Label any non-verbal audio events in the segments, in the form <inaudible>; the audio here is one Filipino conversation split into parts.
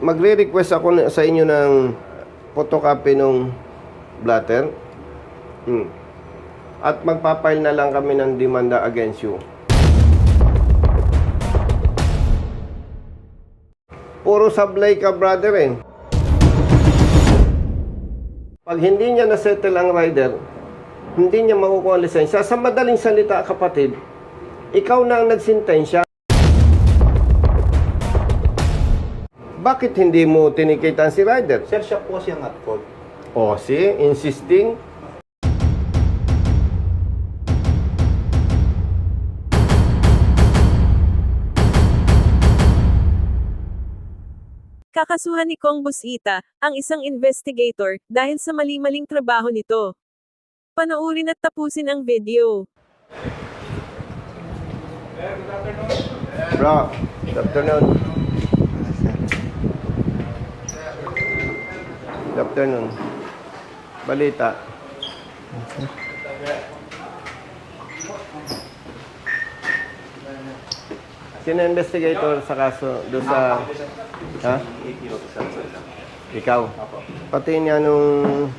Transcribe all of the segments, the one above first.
magre-request ako sa inyo ng photocopy ng blatter. Hmm. At magpapile na lang kami ng demanda against you. Puro sablay ka, brother eh. Pag hindi niya nasettle ang rider, hindi niya makukuha lisensya. Sa madaling salita, kapatid, ikaw na ang nagsintensya. Bakit hindi mo tinikitan si rider? Sir, siya po kasi ang at fault. O, see, insisting. Kakasuhan ni Kong Busita, ang isang investigator, dahil sa mali-maling trabaho nito. Panoorin at tapusin ang video. Bro, good afternoon. Good afternoon. Balita. Sino ang investigator sa kaso doon sa... Ha? Ikaw? Pati niya nung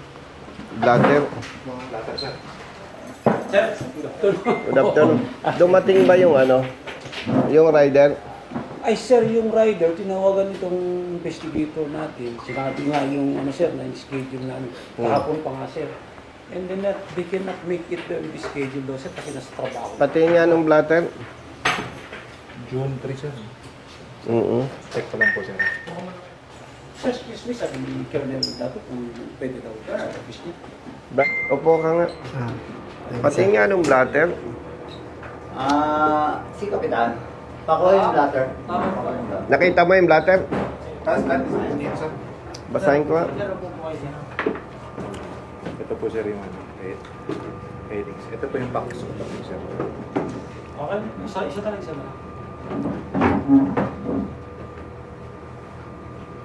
blatter. Good afternoon. Dumating ba yung ano? Yung rider? Ay sir, yung rider, tinawagan itong investigator natin. Sinabi nga yung ano sir, na schedule na ano, kahapon pa nga sir. And then that, they cannot make it the, the schedule daw sir kasi nasa trabaho. Pati niya nung blatter? June 3, sir. Oo. Check ko lang po, sir. Sir, excuse me, sabi ni Colonel Dato kung pwede daw sa office niya. Ba? Opo ka nga. Pati nga nung blatter. Ah, si Kapitan. Pako yung blatter. Nakita mo yung blatter? Basahin ko nga. Ito po, sir, yung ano, headings. Ito po yung box of topic, sir. Okay, isa, isa talaga sir.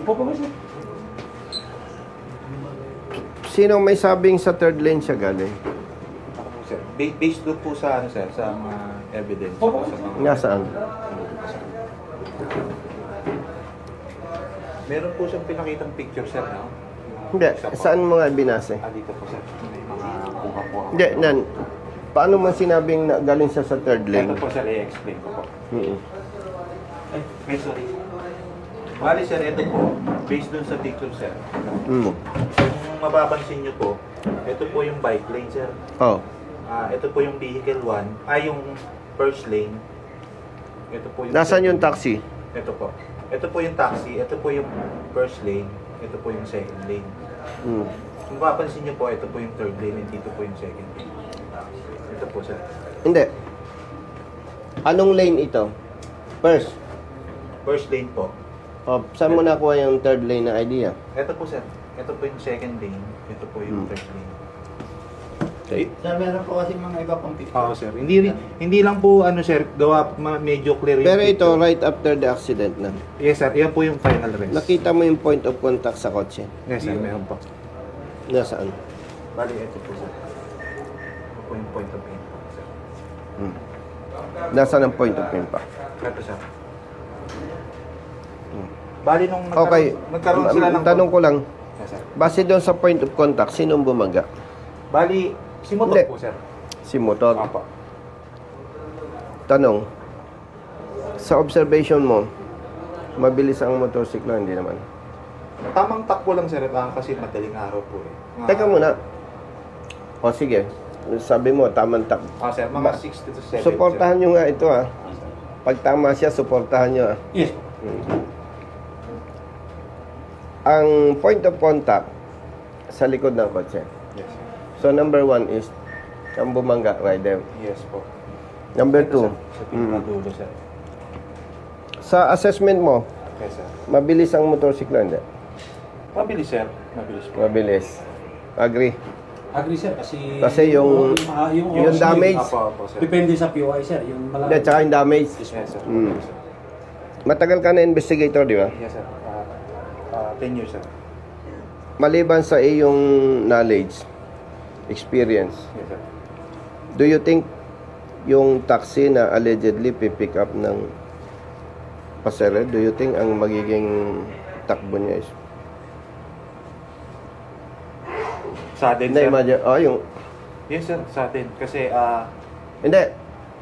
Upo pa ba sir? Sino may sabing sa third lane siya galing? Ako po, sir. Based doon po sa, ano, sir, sa mga evidence. Opo, sa mga... Nasaan? Meron po siyang pinakitang picture, sir, no? Hindi. Saan mo nga binase? Ah, dito po, sir. May mga kuha po. ako. Hindi, nan. Paano man sinabing na galing siya sa third Ito lane? po, sir, i-explain ko po. Mm. Ay, may sorry. Bali, sir, ito po, based doon sa picture, sir. Mm. Kung mapapansin nyo po, ito po yung bike lane, sir. Oh. Ah, ito po yung vehicle 1, ay yung first lane. Ito po yung Nasaan yung taxi? Ito po. Ito po yung taxi, ito po yung first lane, ito po yung second lane. Mm. Kung mapapansin nyo po, ito po yung third lane, and dito po yung second lane. Ito po, sir. Hindi. Anong lane ito? First. First lane po. Oh, saan mo nakuha yung third lane na idea? Ito po, sir. Ito po yung second lane, ito po yung Hmm. third lane. Okay. Sir, meron po kasi mga iba pang picture. Oo, sir. Hindi rin- hindi lang po ano, sir, gawa ma- medyo clear yung Pero ito, picture. right after the accident na. Yes, sir. Yan po yung final rest. Nakita mo yung point of contact sa kotse. Yes, sir. Meron po. Nasaan? Bali, ito po, sir. Ito po yung point of impact, sir. Mm. Nasaan ang point of impact? Ito, sir. Bali, nung nagkaroon, Okay. nagkaroon sila ng... Tanong ko lang, Yes, sir. base doon sa point of contact, sinong bumaga? Bali, si motor Hindi. po, sir. Si motor. Apo. Tanong, sa observation mo, mabilis ang motorsiklo, hindi naman. Tamang takbo lang, sir. ah, Kasi madaling araw po, eh. Mga- Teka muna. O sige, sabi mo, tamang tak. Ah, sir. Mga 60 to 70. Suportahan nyo nga ito ah. Pag tama siya, suportahan nyo ah. Yes. Ang point of contact sa likod ng kotse. So number one is ang bumangga rider. Yes po. Number two, Sa pinakadulo, sir. sa assessment mo, Yes, sir. mabilis ang motorsiklo, hindi? Mabilis, sir. Mabilis po. Mabilis. Agree. Agree sir kasi Kasi yung- ah, yung, yung oras damage- Apo, apo, sir. depende sa POI sir, yung Hindi, malaki. tsaka yung damage. Yes, sir. Mm. Yes, sir. Matagal ka na investigator, di ba? Yes, sir. Ah, ah, 10 years, sir. Maliban sa iyong knowledge, experience, Yes, sir. do you think yung taxi na allegedly pipick up ng pasero, do you think ang magiging takbo niya is Sudden, Hindi, sir. imagine, oh, yung, Yes, sir. Sudden. Kasi, ah, hindi.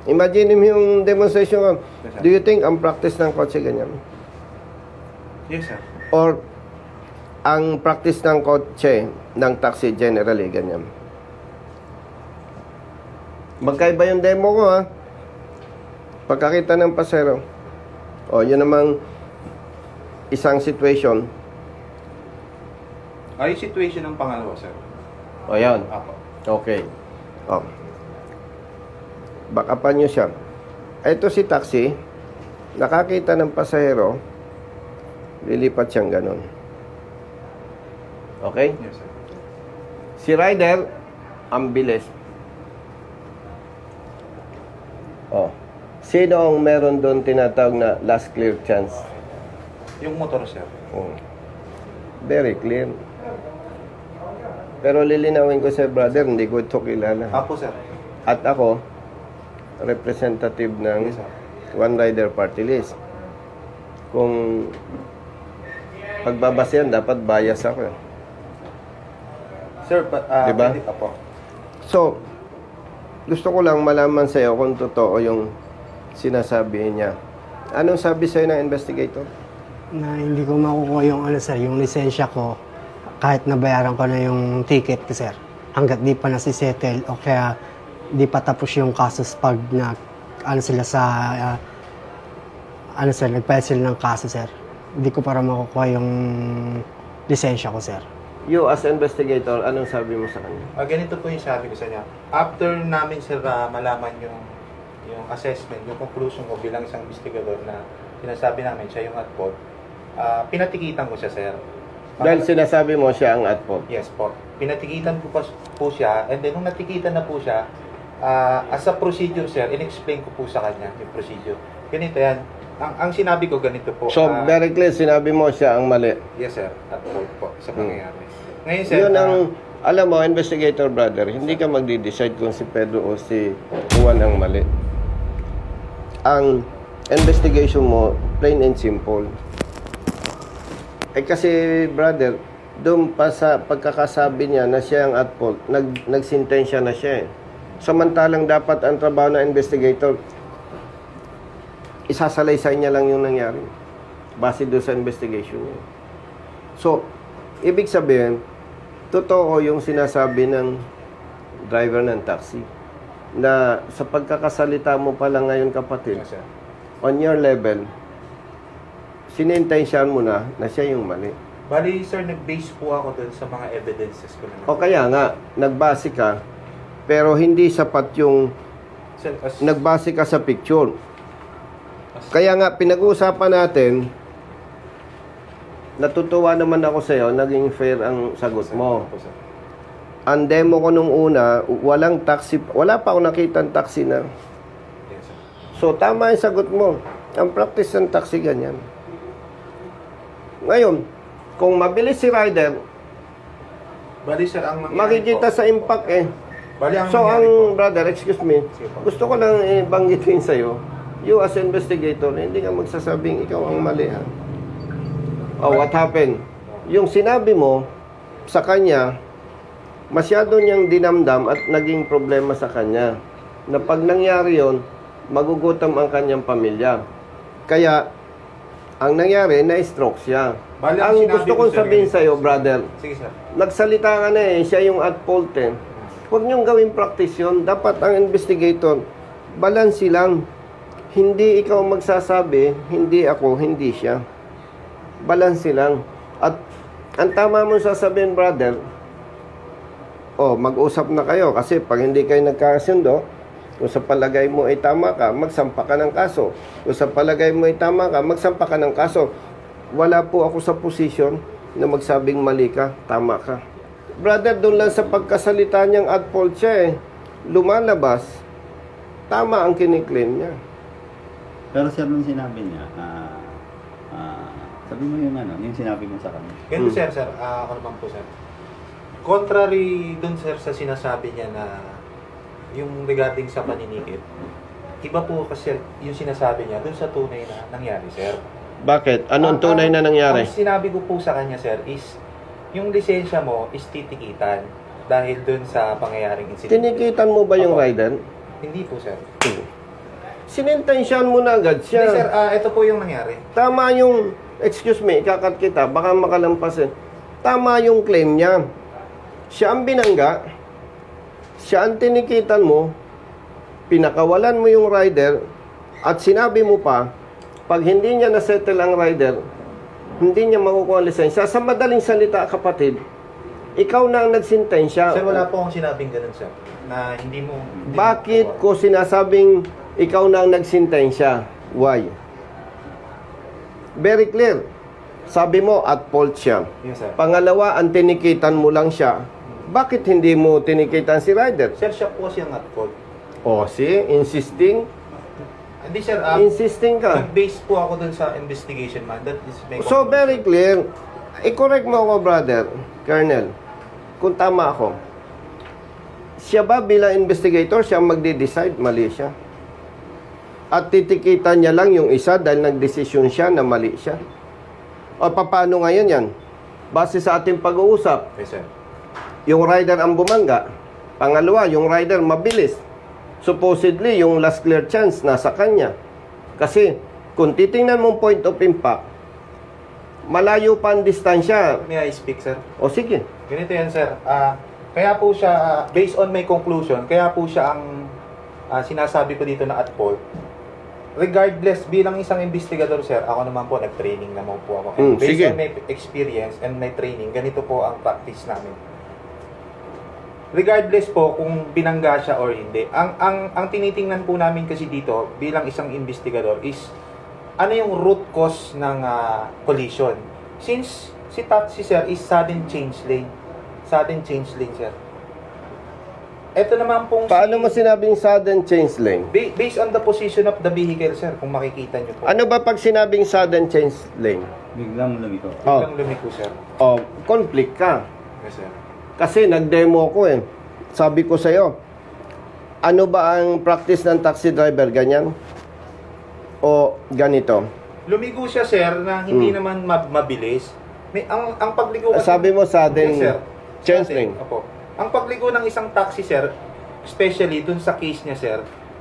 Imagine mo yung demonstration ko. Yes, sir. Do you think ang practice ng kotse ganyan? yes, sir. Or ang practice ng kotse ng taxi generally ganyan? Magkaiba yung demo ko ha. Pagkakita ng pasero. O, yun namang isang situation. Ay, yung situation ng pangalawa, sir. O, yan. Apo. Okay. O. Bakapan nyo siya. Ito si taxi. Nakakita ng pasahero. Lilipat siyang ganun. Okay? Yes, sir. Si rider, ang bilis. Oh. Sino ang meron doon tinatawag na last clear chance? Yung motor, sir. Oh. Very clear. Pero lilinawin ko sa brother, hindi ko ito kilala. Apo, sir. At ako, representative ng Yes. One Rider Party List. Kung pagbabase yan, dapat bias ako. eh. Sir, but, ah, Diba? pwede- Apo. So, gusto ko lang malaman sa'yo kung totoo yung sinasabi niya. Anong sabi sa'yo ng investigator? na hindi ko makukuha yung ano sir, yung lisensya ko kahit nabayaran ko na yung ticket ko sir. Hanggat di pa nasisettle o kaya di pa tapos yung kasos pag na ano sila sa ah, ano sir, nag-file sila ng kaso sir. Hindi ko para makukuha yung lisensya ko sir. You as investigator, anong sabi mo sa kanya? Ah, ganito po yung sabi ko sa niya. After namin, sir, ah, malaman yung yung assessment, yung conclusion ko bilang isang investigador na sinasabi namin siya yung at fault, ah, pinatikitan ko siya, sir. Dahil sinasabi mo siya ang at fault. Yes po. Pinatikitan ko pa po siya and then nung natikitan na po siya, ah, as a procedure sir, in-explain ko po sa kanya yung procedure. Ganito yan. Ang, ang sinabi ko ganito po. So, ah, very clear, sinabi mo siya ang mali. yes sir, at fault po sa Hmm. pangyayari. Ngayon sir, Yun ang, alam mo, investigator brother, hindi ka magdi-decide kung si Pedro o si Juan ang mali. Ang investigation mo, plain and simple. Eh kasi, brother, doon pa sa pagkakasabi niya na siya ang at fault, nag, nagsintensya na siya eh. Samantalang dapat ang trabaho ng investigator, isasalaysay niya lang yung nangyari. Base doon sa investigation niya. So, ibig sabihin, totoo yung sinasabi ng driver ng taxi na sa pagkakasalita mo pala ngayon kapatid, yes, sir. on your level, sinintensyahan mo na na siya yung mali. Bali sir, nag-base po ako dun sa mga evidences ko naman. O kaya nga, nagbase ka, pero hindi sapat yung Sir, as, nagbase ka sa picture. Kaya nga, pinag-uusapan natin, natutuwa naman ako sa'yo, naging fair ang sagot mo. Ang demo ko nung una, walang taxi, wala pa ako nakita taxi na. So, tama yung sagot mo. Ang practice ng taxi ganyan. Ngayon, kung mabilis si rider, Bali sir, ang makikita po- sa impact eh. Bali ang So, ang po- brother, excuse me, Sige po. gusto ko lang ibanggitin sa'yo, you as investigator, hindi ka magsasabing ikaw ang mali ha. Oh, what happened? Yung sinabi mo sa kanya, masyado niyang dinamdam at naging problema sa kanya. Na pag nangyari yon, magugutom ang kanyang pamilya. Kaya, ang nangyari, na-stroke siya. Bali, ang gusto ko, kong sabihin ganito. sa'yo, brother, Sige sir. nagsalita ka na eh, siya yung at fault eh. Huwag niyong gawing practice yun. Dapat ang investigator, balansi lang. Hindi ikaw magsasabi, hindi ako, hindi siya. Balansi lang. At ang tama mo sasabihin, brother, oh, mag-usap na kayo kasi pag hindi kayo nagkakasundo, kung sa palagay mo ay tama ka, magsampa ka ng kaso. Kung sa palagay mo ay tama ka, magsampa ka ng kaso. Wala po ako sa posisyon na magsabing mali ka, tama ka. Brother, doon lang sa pagkasalita niyang at fault eh. Lumalabas, tama ang kiniklaim niya. Pero sir, nung sinabi niya, ah, ah, sabi mo yung ano, yung sinabi mo sa kanya. Ganito Hmm. sir, sir, ah, ako naman po sir. Contrary dun sir sa sinasabi niya na yung regarding sa paninikit, iba po kasi yung sinasabi niya dun sa tunay na nangyari sir. Bakit? Anong Ang- tunay na ang- nangyari? Ang sinabi ko po sa kanya, sir, is yung lisensya mo is titikitan dahil dun sa pangyayaring incident. Tinikitan mo ba yung Opo. rider? Hindi po, sir. Sinintensyon mo na agad Hindi, sir. siya. ah, ito po yung nangyari. Tama yung, excuse me, ikakat kita, baka makalampasin. Tama yung claim niya. Siya ang binangga, siya ang tinikitan mo, pinakawalan mo yung rider, at sinabi mo pa, pag hindi niya nasettle ang rider, hindi niya makukuha ang lisensya. Sa madaling salita, kapatid, ikaw na ang nagsintensya. Sir, wala po akong sinabing ganun, sir. Na hindi mo... hindi mo- Bakit ko sinasabing ikaw na ang nagsintensya? Why? Very clear. Sabi mo, at fault siya. Yes, sir. Pangalawa, ang tinikitan mo lang siya. Bakit hindi mo tinikitan si Ryder? Sir, siya po kasi ang at fault. O, see, insisting, Hindi, sir. ah, insisting ka. Nag-base po ako dun sa investigation, man. That is my So, very clear. I-correct mo ako, brother, Colonel. Kung tama ako. Siya ba bilang investigator, siya magde-decide, mali siya. At titikitan niya lang yung isa dahil nagdesisyon siya na mali siya. O paano ngayon yan? Base sa ating pag-uusap, Yes, sir. yung rider ang bumangga. Pangalawa, yung rider mabilis. Supposedly, yung last clear chance nasa kanya. Kasi, kung titingnan mong point of impact, malayo pa ang distansya. May I speak, sir? O sige, Ganito yan, sir. Ah, kaya po siya, ah, based on my conclusion, kaya po siya ang ah, sinasabi ko dito na at fault. Regardless, bilang isang investigador, sir, ako naman po, nag-training naman po ako. And Hmm, based sige. on my experience and my training, ganito po ang practice namin. Regardless po kung binangga siya or hindi, ang, ang, ang tinitingnan po namin kasi dito, bilang isang investigador, is ano yung root cause ng ah, collision. Since si taxi sir is sudden change lane. Sudden change lane sir. Ito naman pong paano si- mo sinabing sudden change lane? Ba- based on the position of the vehicle sir, kung makikita nyo po. Ano ba pag sinabing sudden change lane? Biglang lumiko. Oh, Biglang lumiko sir. oh conflict ka. Yes sir. Kasi nag-demo ko eh. Sabi ko sa'yo, ano ba ang practice ng taxi driver? Ganyan? O ganito? Lumigo siya sir na hindi Hmm. naman mab- mabilis. May, ang, ang pagligo kasi- Sabi mo sudden Yes, sir. change Sudden, lane. Opo. Ang pagligo ng isang taxi, sir, especially dun sa case niya, sir,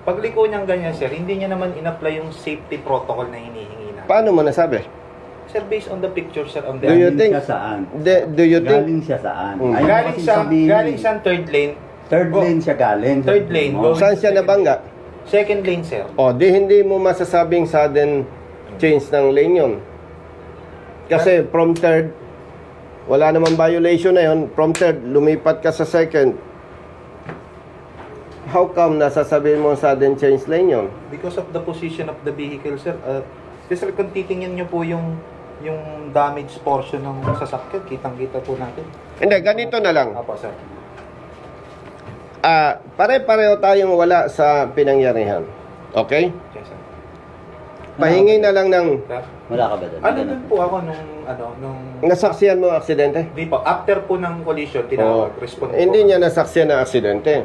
pagligo niyang ganyan, sir, hindi niya naman in-apply yung safety protocol na hinihingi na. Paano mo nasabi? Sir, based on the picture, sir, on the... Do you Galing think- siya saan? De, do you think Galing siya saan? Mm. Ayaw galing sa sabihin galing eh. sa third lane, Third Go. lane siya galing. Third lane, go. saan siya nabangga? second lane, sir. O, di hindi mo masasabing sudden change ng lane yun. Kasi from third, wala namang violation na yun. From third, lumipat ka sa second. How come nasasabihin mo sudden change lane yun? Because of the position of the vehicle, sir. Uh, sir, kung titingnan niyo po yung yung damage portion ng sasakyan, kitang-kita po natin. Hindi, ganito na lang. Apo, sir. Ah, pare-pareho tayong wala sa pinangyarihan. Okay? Yes, sir. Pahingi na lang ng Wala ka ba doon? Ano dun po ako nung, ano, nung... nasaksiyan mo ang aksidente. Di po, after po ng collision, tinawag, Oo. respond po. Oh. Hindi niya nasaksiyan ng aksidente.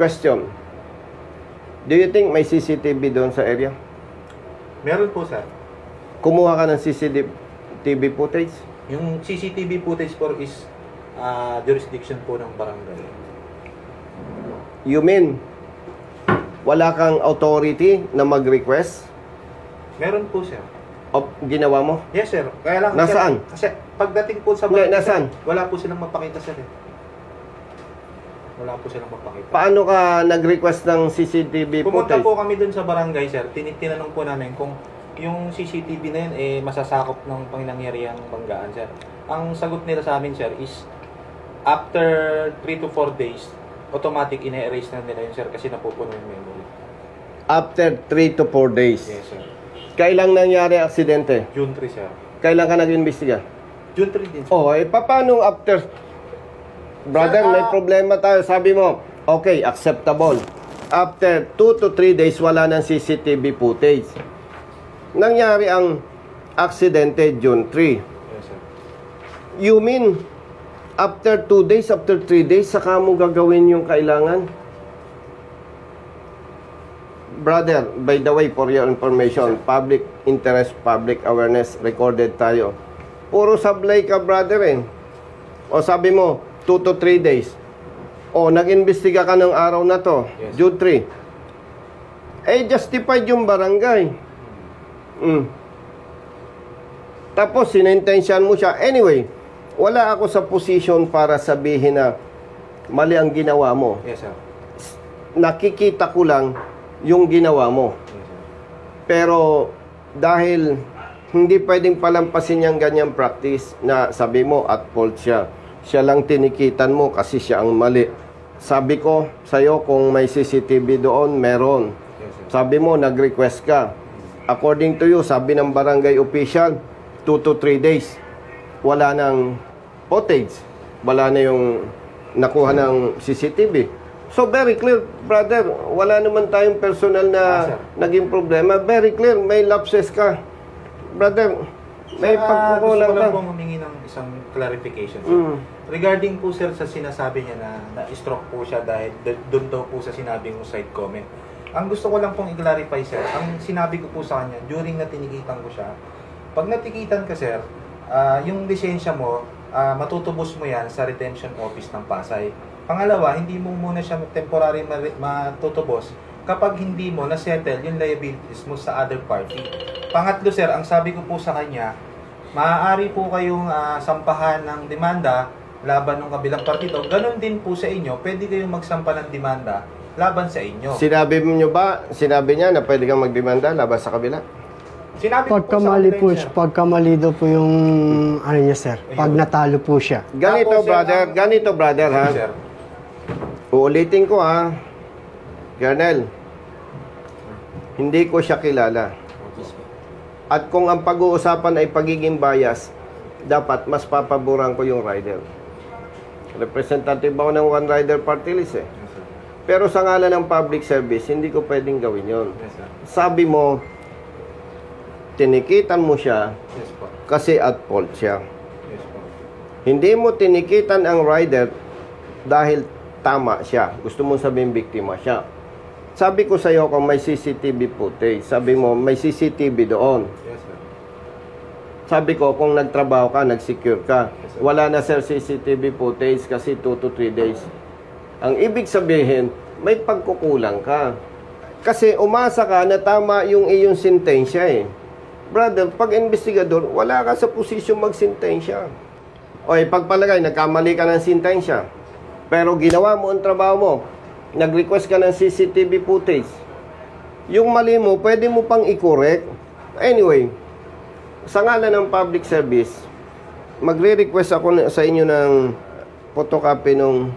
Question. Do you think may CCTV doon sa area? Meron po, sir. Kumuha ka ng CCTV footage? Yung CCTV footage po is ah, jurisdiction po ng barangay. You mean, wala kang authority na mag-request Meron po, sir. o ginawa mo? Yes, sir. Kaya lang, Nasaan? Sir, kasi pagdating po sa Hindi, nasaan? sir, wala po silang mapakita, sir. eh. Wala po silang mapakita. Paano ka nag-request ng CCTV Pumunta footage? po kami dun sa barangay, sir. Tin- Tinanong po namin kung yung CCTV na yun, eh, masasakop ng pangyayariang banggaan, sir. Ang sagot nila sa amin, sir, is after 3 to 4 days, automatic ine-erase na nila yun, sir, kasi napupuno yung memory. After 3 to 4 days. Yes, sir. Kailang nangyari ang aksidente? June 3, sir. Kailan ka nag-imbestiga? June 3 din, sir. Oh, eh paano after Brother, Sir, may ah, problema tayo. Sabi mo, okay, acceptable. After 2 to 3 days, wala ng CCTV footage. Nangyari ang aksidente June 3. Yes, sir. You mean, after 2 days, after 3 days, saka mo gagawin yung kailangan? brother, by the way, for your information, public interest, public awareness, recorded tayo. Puro sablay ka, brother eh. O sabi mo, 2 to 3 days. O, nag-imbestiga ka ng araw na to, Yes. June 3. Eh, justified yung barangay. Mm. Tapos, sinintensyan mo siya. Anyway, wala ako sa position para sabihin na mali ang ginawa mo. Yes, sir. Nakikita ko lang yung ginawa mo. Yes, sir. Pero dahil hindi pwedeng palampasin yung ganyang practice na sabi mo at fault siya. Siya lang tinikitan mo kasi siya ang mali. Sabi ko sa'yo kung may CCTV doon, meron. Yes. Sabi mo, nag-request ka. According to you, sabi ng barangay official, 2 to 3 days. Wala nang footage. Wala na yung nakuha ng CCTV. So very clear, brother, wala naman tayong personal na Ah, sir. naging problema. Very clear, may lapses ka. Brother, may Sir, ah, pagkukulang gusto ko ka. lang pong humingi ng isang clarification. sir. Mm. Regarding po sir sa sinasabi niya na na-stroke po siya dahil doon daw po sa sinabing side comment. Ang gusto ko lang pong i-clarify sir, ang sinabi ko po sa kanya during na tinikitan ko siya, pag natikitan ka sir, ah, yung lisensya mo, ah, matutubos mo yan sa retention office ng Pasay. Pangalawa, hindi mo muna siya temporary ma- matutubos kapag hindi mo na-settle yung liabilities mo sa other party. Pangatlo sir, ang sabi ko po sa kanya, maaari po kayong ah, sampahan ng demanda laban ng kabilang partido. Ganon din po sa inyo, pwede kayong magsampa ng demanda laban sa inyo. Sinabi mo nyo ba, sinabi niya na pwede kang magdemanda laban sa kabila? Sinabi ko po sa Pagkamali kanila yun, sir. pagkamali daw po yung ano niya sir, pag natalo po siya. Ganito, Tapos, sir, brother, ang- ganito, brother, ha? Sir, Uulitin ko ha, Colonel, hindi ko siya kilala. At kung ang pag-uusapan ay pagiging bias, dapat mas papaboran ko yung rider. Representative ako ng One Rider Party List eh. Pero sa ngalan ng public service, hindi ko pwedeng gawin yon. Sabi mo, tinikitan mo siya Yes po. kasi at fault siya. Yes po. Hindi mo tinikitan ang rider dahil tama siya. Gusto mo sabihin biktima siya. Sabi ko sa iyo kung may CCTV footage, sabi mo may CCTV doon. Yes, sir. Sabi ko kung nagtrabaho ka, nag-secure ka. Yes, sir. Wala na sir CCTV footage kasi 2 to 3 days. Ang ibig sabihin, may pagkukulang ka. Kasi umasa ka na tama yung iyong sentensya eh. Brother, pag investigador, wala ka sa posisyon magsintensya. O pagpalagay, nagkamali ka ng sentensya. Pero ginawa mo ang trabaho mo. Nag-request ka ng CCTV footage. Yung mali mo, pwede mo pang i-correct. Anyway, sa ngalan ng public service, magre-request ako sa inyo ng photocopy ng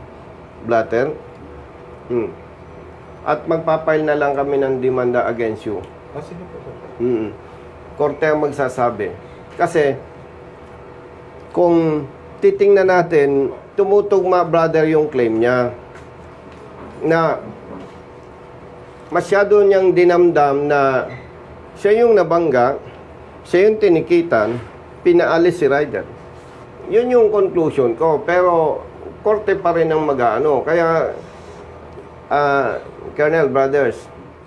blatter. Hmm. At magpapile na lang kami ng demanda against you. Oh, sige po, sir. Korte ang magsasabi. Kasi, kung titingnan natin, tumutugma brother yung claim niya na masyado niyang dinamdam na siya yung nabangga, siya yung tinikitan, pinaalis si Ryder. Yun yung conclusion ko. Pero, korte pa rin ang mag-ano. Kaya, ah, Colonel Brothers,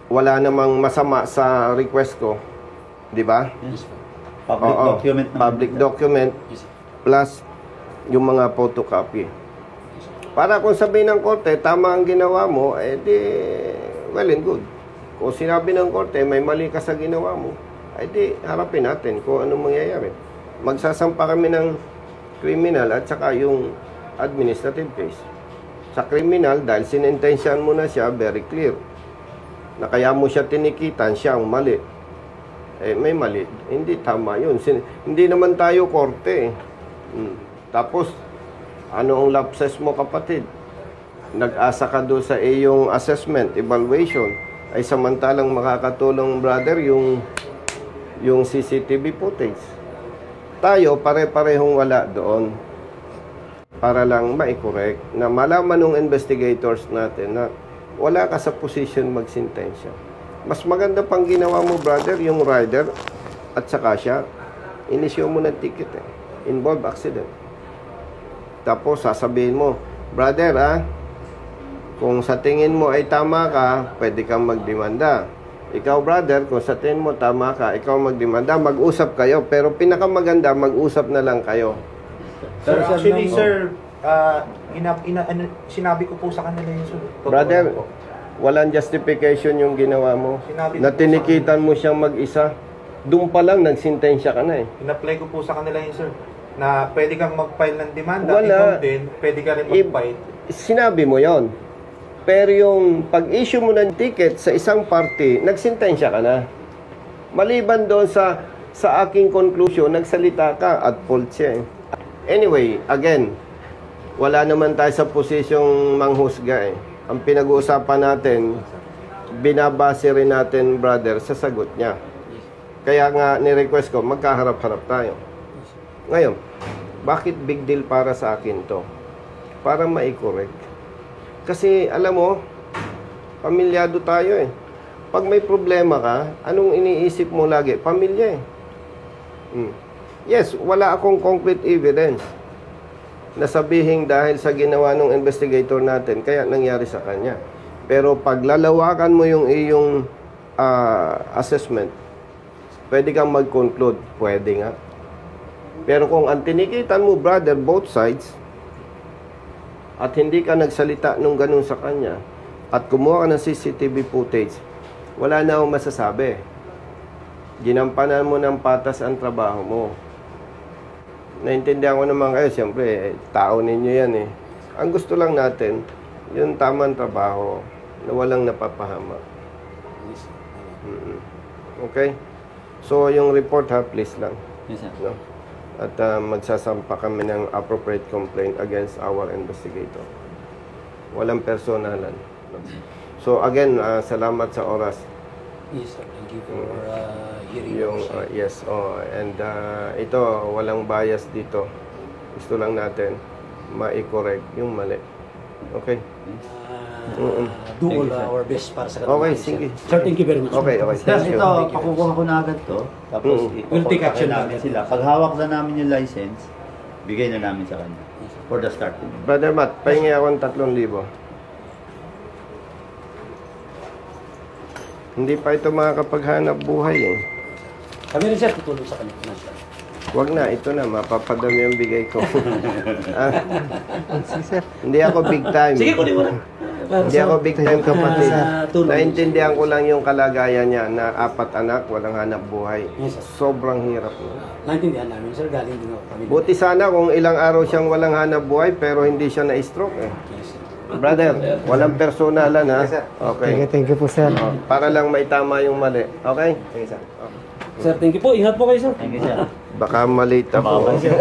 wala namang masama sa request ko. Di ba? Yes po. Public Oo, document naman. Public document Yes, sir. plus yung mga photocopy. Para kung sabihin ng korte, tama ang ginawa mo, eh di, well and good. Kung sinabi ng korte, may mali ka sa ginawa mo, eh di, harapin natin kung anong mangyayari. Magsasampa kami ng criminal at saka yung administrative case. Sa criminal, dahil sinintensyahan mo na siya, very clear. Na kaya mo siya tinikitan, siya ang mali. Eh, may mali. Hindi tama yun. Sin- hindi naman tayo korte. Hmm. Tapos, ano ang lapses mo kapatid? Nag-asa ka doon sa iyong assessment, evaluation, ay samantalang makakatulong brother yung yung CCTV footage. Tayo pare-parehong wala doon para lang ma-correct na malaman ng investigators natin na wala ka sa position magsintensya. Mas maganda pang ginawa mo, brother, yung rider at saka siya, inisyo mo ng ticket eh. Involve accident. Tapos sasabihin mo, brother ah, kung sa tingin mo ay tama ka, pwede kang magdemanda. Ikaw, brother, kung sa tingin mo tama ka, ikaw magdemanda, mag-usap kayo. Pero pinakamaganda, mag-usap na lang kayo. Sir, actually, sir, ah, ina, ina, ano, sinabi ko po sa kanila yun, sir. Brother, po. Walang justification yung ginawa mo. Sinabi Na tinikitan mo siyang mag-isa. Doon pa lang, nagsintensya ka na eh. In-apply ko po sa kanila yun, sir. Na pwede kang mag-file ng demanda, Wala. ikaw din, pwede ka rin mag-file. Sinabi mo yon. Pero yung pag-issue mo ng ticket sa isang party, nagsintensya ka na. Maliban doon sa sa aking conclusion, nagsalita ka at fault siya eh. Anyway, again, wala naman tayo sa posisyong manghusga eh. Ang pinag-uusapan natin, binabase rin natin, brother, sa sagot niya. Kaya nga, ni-request ko, magkaharap-harap tayo. Ngayon, bakit big deal para sa akin to? Para ma-correct. Kasi, alam mo, pamilyado tayo eh. Pag may problema ka, anong iniisip mo lagi? Pamilya eh. Hmm. Yes, wala akong concrete evidence na sabihin dahil sa ginawa ng investigator natin, kaya nangyari sa kanya. Pero pag lalawakan mo yung iyong ah, assessment, pwede kang mag-conclude. Pwede nga. Pero kung ang tinikitan mo, brother, both sides, at hindi ka nagsalita nung ganun sa kanya, at kumuha ka ng CCTV footage, wala na akong masasabi. Ginampanan mo ng patas ang trabaho mo. Naintindihan ko naman kayo, siyempre, eh, tao ninyo yan eh. Ang gusto lang natin, yung tamang trabaho na walang napapahama. Mm-mm. Okay? So, yung report ha, please lang. Yes, sir. No? At ah, magsasampa kami ng appropriate complaint against our investigator. Walang personalan. No? So again, ah, salamat sa oras. Yes, sir. Thank you for uh, hearing Yung us. ah, yes, oh, and ah, ito walang bias dito. Gusto lang natin ma-correct yung mali. Okay? Uh, Mm-mm. do Thank all you, sir. our best para sa Okay, katunayan, sige. Sir. Thank you very much. Okay, okay. Sir, Thank you. ito, pakukuha ko na agad to. Tapos, Mm. We'll take action namin agad. sila. Pag hawak na namin yung license, bigay na namin sa kanya. For the starting. Brother Matt, pahingi ako ng 3,000. Hindi pa ito makakapaghanap buhay eh. Kami rin, sir, tutulong sa kanya. Sir. Wag na, ito na, mapapadami ang bigay ko. <laughs> ah, Sige, sir. hindi ako big time. Sige, kunin mo na. Hindi ako big time kapatid. Sa tulong. Naintindihan ko lang yung kalagayan niya na apat anak, walang hanap buhay. Yes, sir. Sobrang hirap. no? Naintindihan namin, sir. Galing din ako kami. Buti sana kung ilang araw siyang walang hanap buhay pero hindi siya na-stroke eh. Yes, sir. Brother, walang personalan ha. Thank you, Okay. thank you po, sir. Oh, para lang may tama yung mali. Okay? Sir, thank you po. Ingat po kayo, sir. Thank you, sir. Baka malate ako. Baka, <laughs> sir.